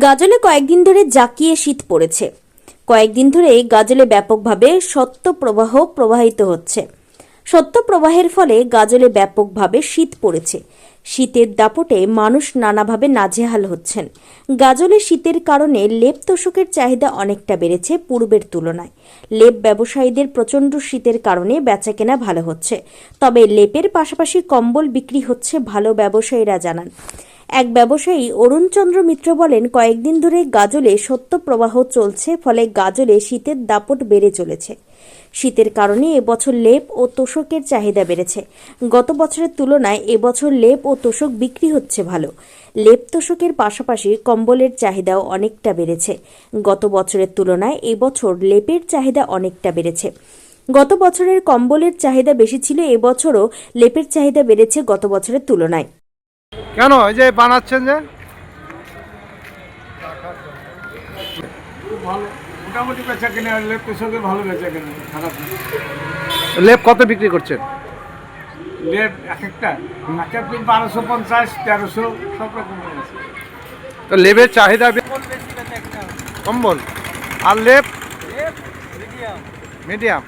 গাজলে কয়েকদিন ধরে জাকিয়ে শীত পড়েছে। কয়েকদিন ধরে গাজলে ব্যাপকভাবে সত্য প্রবাহ প্রবাহিত হচ্ছে। সত্য প্রবাহের ফলে গাজলে ব্যাপকভাবে শীত পড়েছে। শীতের দাপটে মানুষ নানাভাবে নাজেহাল হচ্ছেন। গাজলে শীতের কারণে লেপ তোষকের চাহিদা অনেকটা বেড়েছে পূর্বের তুলনায়। লেপ ব্যবসায়ীদের প্রচণ্ড শীতের কারণে বেচাকেনা ভালো হচ্ছে। তবে লেপের পাশাপাশি কম্বল বিক্রি হচ্ছে ভালো ব্যবসায়ীরা জানান। এক ব্যবসায়ী অরুণচন্দ্র মিত্র বলেন, কয়েকদিন ধরে গাজলে সত্য প্রবাহ চলছে, ফলে গাজলে শীতের দাপট বেড়ে চলেছে। শীতের কারণে এবছর লেপ ও তোষকের চাহিদা বেড়েছে। গত বছরের তুলনায় এবছর লেপ ও তোষক বিক্রি হচ্ছে ভালো। লেপ তোষকের পাশাপাশি কম্বলের চাহিদাও অনেকটা বেড়েছে। গত বছরের তুলনায় এবছর লেপের চাহিদা অনেকটা বেড়েছে। গত বছরের কম্বলের চাহিদা বেশি ছিল এবছরও লেপের চাহিদা বেড়েছে গত বছরের তুলনায়। কেন? এই যে বানাচ্ছেন যে? মোটামুটি বেচা কিনে লেপ ভালো বেচা কিনে খারাপ লেপ কত বিক্রি করছেন? লেপ এক একটা। এক এক বারোশো পঞ্চাশ তেরোশো সব রকম আছে তো লেপের চাহিদা কম্বল আর লেপ? মিডিয়াম